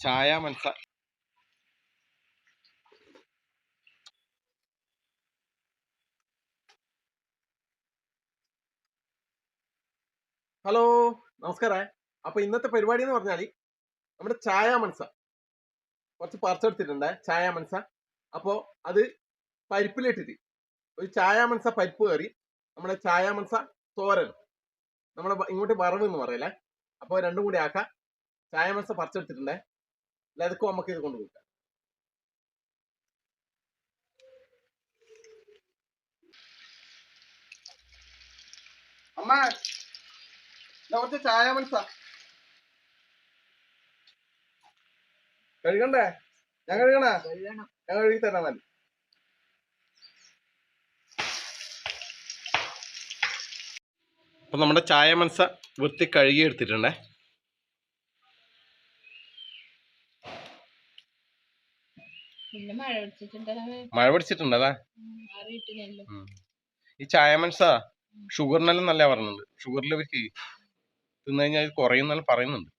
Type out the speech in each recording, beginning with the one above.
ചായ മനസ്സ ഹലോ നമസ്കാരം. അപ്പൊ ഇന്നത്തെ പരിപാടി എന്ന് പറഞ്ഞാൽ നമ്മുടെ ചായ മനസ്സ കുറച്ച് പറിച്ചെടുത്തിട്ടുണ്ട് ചായ മനസ്സ അപ്പോ അത് പരിപ്പിലിട്ടിട്ട് ഒരു ചായ മനസ്സ പരിപ്പ് കയറി നമ്മുടെ ചായ മനസ്സ തോരൻ നമ്മുടെ ഇങ്ങോട്ട് വറവ് എന്ന് പറയല്ലേ? അപ്പോൾ രണ്ടും കൂടി ആക്കാം. ചായ മനസ്സ പറിച്ചെടുത്തിട്ടുണ്ടേ. ലതക്കും നമുക്ക് ഇത് കൊണ്ടുപോകാം അമ്മ ദാ കുറച്ച് ചായ മനസ്സ കഴുകണ്ടേ? ഞാൻ കഴുകണേ? ഞാൻ കഴുകി തരാം മതി അപ്പൊ നമ്മുടെ ചായ മനസ്സ വൃത്തി കഴുകി എടുത്തിട്ടുണ്ടേ മഴ പിടിച്ചിട്ടുണ്ടതാ? ഈ ചായ മനസ്സാ ഷുഗറിനെല്ലാം നല്ല പറയുന്നുണ്ട്. ഷുഗറിൽ ഇവർക്ക് തിന്നു കഴിഞ്ഞാൽ ഇത് കുറയുന്നെല്ലാം പറയുന്നുണ്ട്.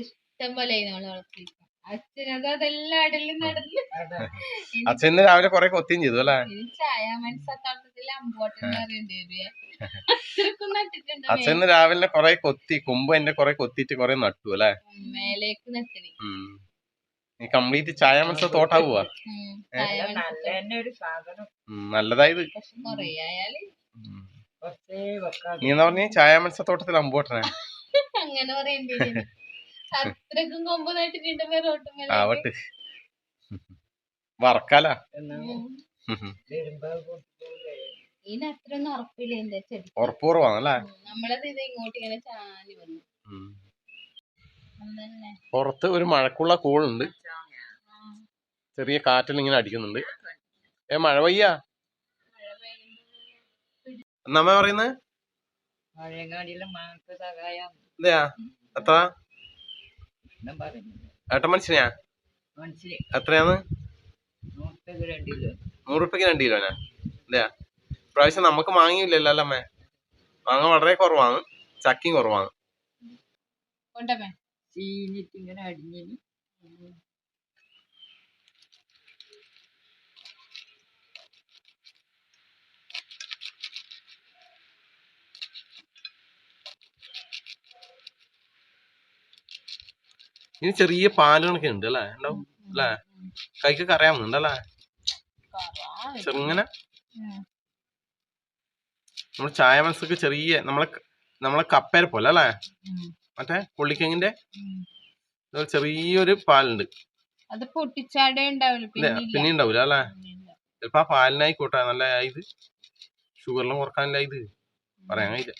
ഇഷ്ടം പോലെ ഇന്ന് രാവിലെ കൊറേ കൊത്തിയും ചെയ്തു അല്ലേ? അച്ഛന് രാവിലെ കൊറേ കൊത്തി കൊമ്പ് എന്റെ കൊറേ കൊത്തിട്ട് കൊറേ നട്ടു അല്ലേ. ഈ കംപ്ലീറ്റ് ചായ മനസ്സ തോട്ടാവുക പോവാ നല്ലതായത് നീ എന്താ പറഞ്ഞ? ചായ മനസ്സ തോട്ടത്തിൽ അമ്പോട്ടനെ അങ്ങനെ പറയേണ്ടി അത്രക്കും വറക്കാല? ഉറപ്പില്ല എന്റെ ചെടി. ഉറപ്പൂർവാണല്ലേ ഉം. നമ്മളത് ഇത് ഇങ്ങോട്ട് ഇങ്ങനെ ചാഞ്ഞു വന്നു. പുറത്ത് ഒരു മഴക്കുള്ള കൂളുണ്ട്. ചെറിയ കാറ്റിൽ ഇങ്ങനെ അടിക്കുന്നുണ്ട്. ഏ മഴ പെയ്യ? എന്നാ പറയുന്നേ? എന്നമ്മ പറയുന്നത് എത്ര? ഏട്ടൻ മനുഷ്യനാ? എത്രയാന്ന് നൂറ് റുപ്യക്ക് രണ്ട് കിലോനാ? അല്ലേ ഇപ്രാവശ്യം നമുക്ക് മാങ്ങിയില്ലല്ലോ അല്ലമ്മേ മാങ്ങ വളരെ കുറവാണ്. ചക്കിയും കുറവാണ്. ചീഞ്ഞിട്ട് ഇങ്ങനെ അടിഞ്ഞിന് ഇനി ചെറിയ പാലുകളൊക്കെ ഉണ്ട് അല്ലേ? ഉണ്ടാവും അല്ലേ? കൈക്കൊക്കെ അറിയാവുന്നുണ്ട് അല്ലേ? ചെറുങ്ങനെ? നമ്മൾ ചായ മനസ്സൊക്കെ ചെറിയ നമ്മളെ നമ്മളെ കപ്പേരെ പോലെ അല്ലേ? മറ്റേ പുള്ളിക്കെങ്ങിന്റെ ചെറിയൊരു പാലുണ്ട്. അത് പൊട്ടിച്ചാടേ ഉണ്ടാവില്ല? പിന്നെ പിന്നെ ഉണ്ടാവൂല അല്ലേ? ചിലപ്പോ ആ പാലിനായിക്കോട്ടെ നല്ല ഇത് ഷുഗറിലും കുറക്കാനല്ല ഇത്. പറയാൻ കഴിയില്ല.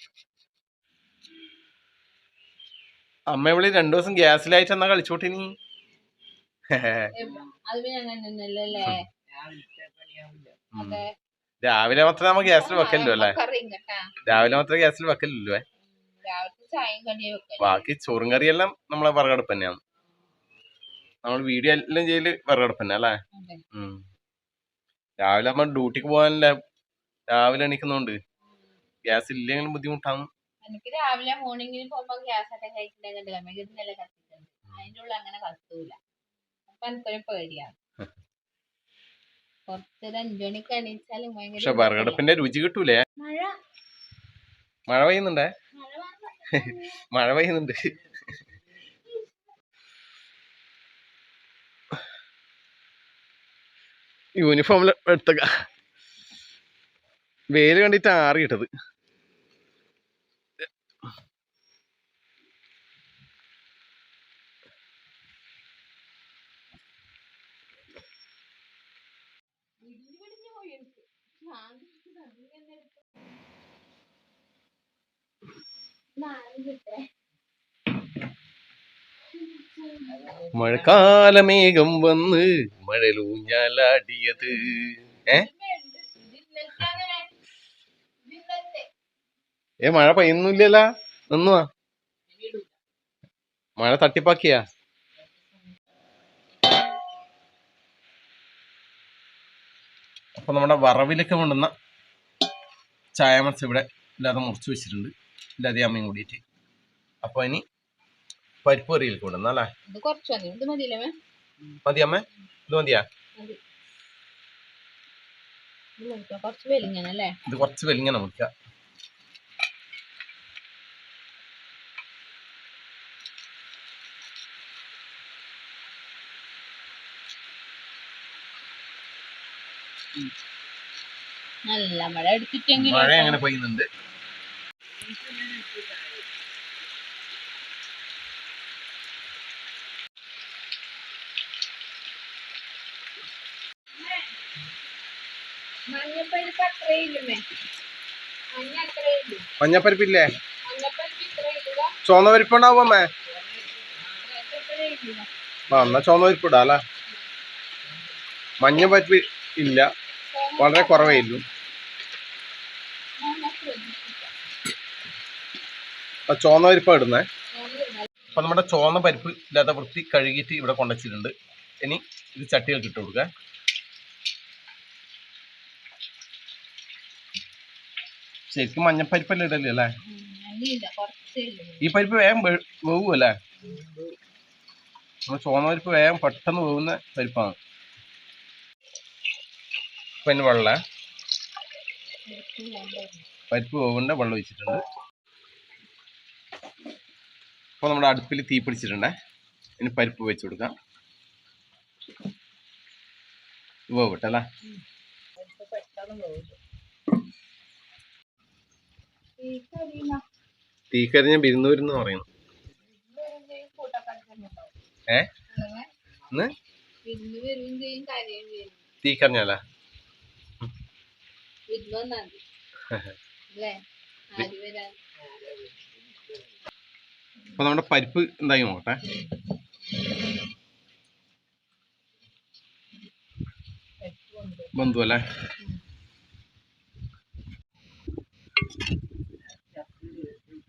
അമ്മ ഇവിടെ രണ്ടു ദിവസം ഗ്യാസിലായിട്ട് എന്നാ കളിച്ചോട്ടിനി നീ രാവിലെ മാത്രമേ നമ്മ ഗ്യാസിൽ വെക്കല്ലോ അല്ലേ? രാവിലെ മാത്രമേ ഗ്യാസിൽ വെക്കല്ലോ? ബാക്കി ചോറും കറിയെല്ലാം നമ്മളെ വിറകടുപ്പ് തന്നെയാണ്. നമ്മൾ വീഡിയോ എല്ലാം ചെയ്യൽ വിറകടുപ്പ് തന്നെ അല്ലേ? രാവിലെ നമ്മൾ ഡ്യൂട്ടിക്ക് പോകാനല്ലേ രാവിലെ എണീക്കുന്നോണ്ട്? ഗ്യാസ് ഇല്ലെങ്കിലും ബുദ്ധിമുട്ടാണ്. എനിക്ക് രാവിലെ മോർണിംഗിൽ പോകുമ്പോ ഗ്യാസ് ഒക്കെ ആയിട്ടുണ്ടെങ്കിൽ നമുക്ക് കത്തിക്കുന്നത് അതിന്റെ ഉള്ളിൽ അങ്ങനെ കത്തൂല. അപ്പൊ എനിക്കൊരു പേടിയാണ്. കുറച്ചൊരു അഞ്ചു മണിക്ക് എണീച്ചാലും ഭയങ്കര പക്ഷെ വിറകടുപ്പിന്റെ രുചി കിട്ടൂലേ? മഴ. മഴ പെയ്യുന്നുണ്ടേ. മഴ പെയ്യുന്നുണ്ട്. യൂണിഫോമിൽ എടുത്തക്ക വെയിൽ കണ്ടിട്ട് ആറിയിട്ടത്. മഴക്കാലമേഘം വന്ന് മഴലൂഞ്ഞാലാടിയത്. ഏ? ഏ മഴ പെയ്യുന്നില്ല നിന്നുവാ മഴ തട്ടിപ്പാക്കിയാ? അപ്പൊ നമ്മുടെ വറവിലൊക്കെ കൊണ്ടുവന്ന ചായ മത്സ്യം ഇവിടെ ഇല്ലാതെ മുറിച്ചു വെച്ചിട്ടുണ്ട്. ഇല്ലാതെ അമ്മയും കൂടിയിട്ട്. അപ്പോൾ ഇനി പരിപ്പ് കറിയിൽ കൊണ്ടുവന്ന അല്ലേ? ഇത് കുറച്ച് മതി. അമ്മ? ഇത് മതിയാ? ഇത് കുറച്ച് വെലിങ്ങനെ നല്ല മഴ എടുത്തിട്ടെങ്കിൽ മഴ അങ്ങനെ പെയ്യുന്നുണ്ട്? മഞ്ഞപ്പരിപ്പില്ലേ? ചുവന്ന പരിപ്പ് ഉണ്ടാവും അമ്മേ? ഇത്രയില്ല ആ എന്നാ ചുവന്ന പരിപ്പിടാ അല്ലേ? മഞ്ഞ പരിപ്പ് ഇല്ല. വളരെ കുറവേ ഉള്ളൂ. ആ ചുവന്ന പരിപ്പാണ് ഇടുന്നത് അപ്പൊ നമ്മുടെ ചുവന്ന പരിപ്പ് ഇല്ലാത്ത വൃത്തി കഴുകിയിട്ട് ഇവിടെ കൊണ്ടുവച്ചിട്ടുണ്ട്. ഇനി ഇത് ചട്ടികൾക്ക് ഇട്ട് കൊടുക്കുക ശരിക്കും മഞ്ഞപ്പരിപ്പല്ലേ ഇടല്ലേ അല്ലേ? ഈ പരിപ്പ് വേഗം വേവുമല്ലേ നമ്മുടെ ചുവന്ന പരിപ്പ് വേഗം പെട്ടെന്ന് വേവുന്ന പരിപ്പാണ്. പിന്നെ വെള്ളം. പരിപ്പ് വേവുണ്ട വെള്ളം ഒഴിച്ചിട്ടുണ്ട്. അപ്പോൾ നമ്മുടെ അടുപ്പിൽ തീ പിടിച്ചിട്ടുണ്ടേ. ഇനി പരിപ്പ് വെച്ച് കൊടുക്കാം. വേവട്ടെ അല്ലേ തീ കരിഞ്ഞ ബിരുന്നൂരെന്ന് പറയുന്നു ഏ? ഇന്ന്? വിരുന്ന് വരും ചെയ്യും കരയും ചെയ്യും തീ കരിഞ്ഞല്ലേ വിരുന്ന് വന്നാൽ മതി അല്ലേ ആര് വരാൻ അപ്പൊ നമ്മുടെ പരിപ്പ് എന്തായി നോക്കട്ടെ. ബന്ധു അല്ലേ?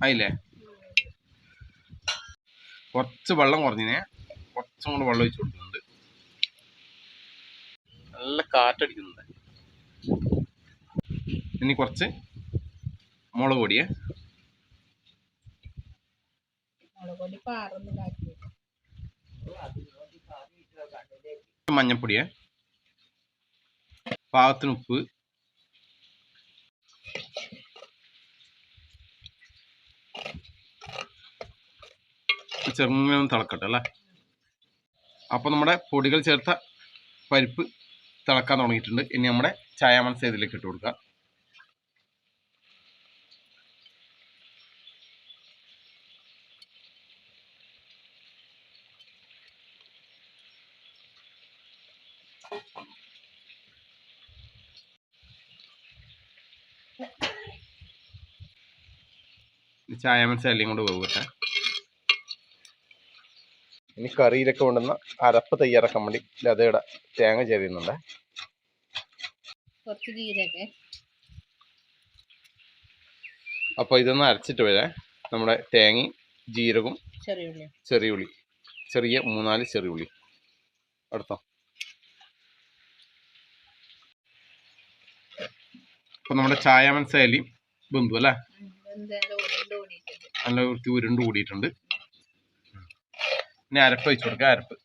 ആയില്ലേ? കുറച്ച് വെള്ളം കുറഞ്ഞിനെ. കുറച്ചും കൂടെ വെള്ളം ഒഴിച്ചു കൊടുക്കുന്നുണ്ട്. നല്ല കാറ്റടിക്കുന്നുണ്ട്. ഇനി കുറച്ച് മുളക് പൊടിയേ മഞ്ഞപ്പൊടിയെ. പാകത്തിന് ഉപ്പ്. ചെറുങ്ങനെ ഒന്ന് തിളക്കട്ടെ അല്ലേ? അപ്പോൾ നമ്മുടെ പൊടികൾ ചേർത്ത പരിപ്പ് തിളക്കാൻ തുടങ്ങിയിട്ടുണ്ട്. ഇനി നമ്മുടെ ചായ മനസ്സ് ഇതിലേക്ക് ഇട്ട് കൊടുക്കുക ചായ മത്സ്യം കൂടെ കൊണ്ട് വേവട്ടെ ഇനി കറിയിലൊക്കെ കൊണ്ടുവന്ന അരപ്പ് തയ്യാറാക്കാൻ വേണ്ടി ലതയുടെ തേങ്ങ ചേരുന്നുണ്ട് കുറച്ച് ജീരക. അപ്പോൾ ഇതൊന്ന് അരച്ചിട്ട് വരാം. നമ്മുടെ തേങ്ങയും ജീരകവും ചെറിയ ഉള്ളി. ചെറിയ ഉള്ളി. ചെറിയ മൂന്നാൽ ചെറിയ ഉള്ളി. അടുത്തോ അപ്പോൾ നമ്മുടെ ചായ മനസ്സായാലും ബന്ധു അല്ലേ? നല്ല വൃത്തി ഉരുണ്ട് കൂടിയിട്ടുണ്ട്. ഇനി അരപ്പ് വെച്ച് കൊടുക്കുക അരപ്പ്.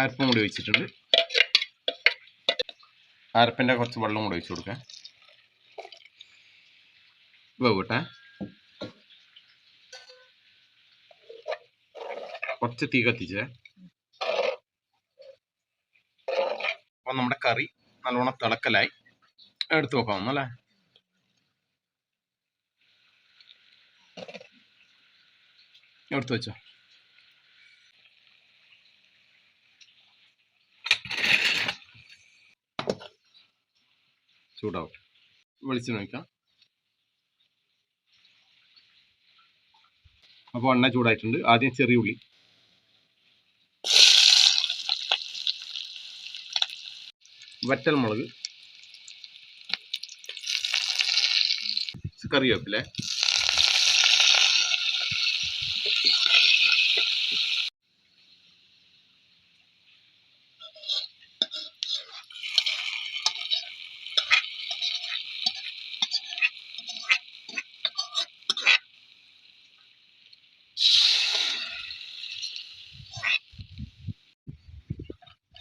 അരപ്പും കൂടി വെച്ചിട്ടുണ്ട്. അരപ്പിന്റെ കുറച്ച് വെള്ളം കൂടി ഒഴിച്ച് കൊടുക്കാം. വേവട്ടെ. കുറച്ച് തീ കത്തിച്ചേ. അപ്പൊ നമ്മുടെ കറി നല്ലോണം തിളക്കലായി. എടുത്തു നോക്കാം അല്ലേ? എടുത്തു വെച്ചോ. ചൂടാവും. വെളിച്ചെണ്ണ നോക്കാം അപ്പോൾ എണ്ണ ചൂടായിട്ടുണ്ട്. ആദ്യം ചെറിയ ഉള്ളി. വറ്റൽ മുളക് കുറച്ച് കറിവേപ്പിലേ.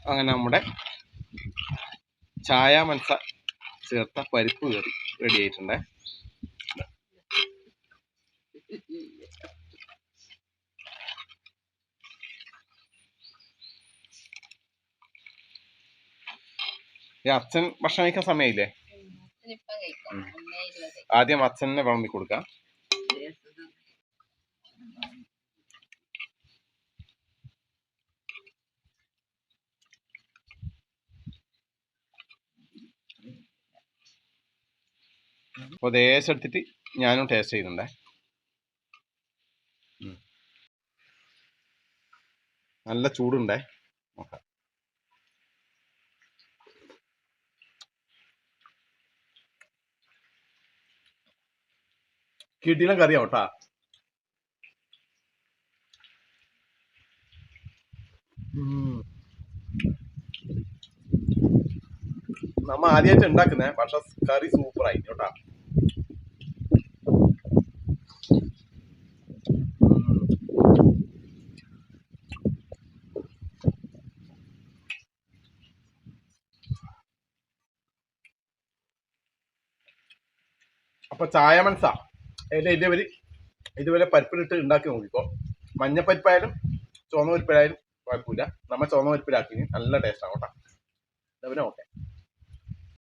അങ്ങനെ നമ്മുടെ ചായ മനസ ചേർത്ത പരിപ്പ് കറി റെഡി ആയിട്ടുണ്ട്. അച്ഛൻ ഭക്ഷണം കഴിക്കാൻ സമയമില്ലേ? ആദ്യം അച്ഛനെ വിളമ്പി കൊടുക്കാം. അപ്പോൾ ദേശം എടുത്തിട്ട് ഞാനും ടേസ്റ്റ് ചെയ്യുന്നുണ്ടേ. നല്ല ചൂടുണ്ടേ? കിടിലം കറിയാവും കേട്ടാ നമ്മ ആദ്യമായിട്ട് ഉണ്ടാക്കുന്നേ പക്ഷെ കറി സൂപ്പർ ആയി കേട്ടാ. അപ്പൊ ചായ മനസ്സാ അതിന്റെ ഇതുവരെ ഇതുപോലെ പരിപ്പിലിട്ട് ഉണ്ടാക്കി നോക്കിക്കോ. മഞ്ഞപ്പരിപ്പായാലും ചുവന്ന പരിപ്പായാലും കുഴപ്പമില്ല. നമ്മൾ ചുവന്ന പരിപ്പിലാക്കി നല്ല ടേസ്റ്റ് ആണ് കേട്ടോ. ഇതവരെ ഓക്കെ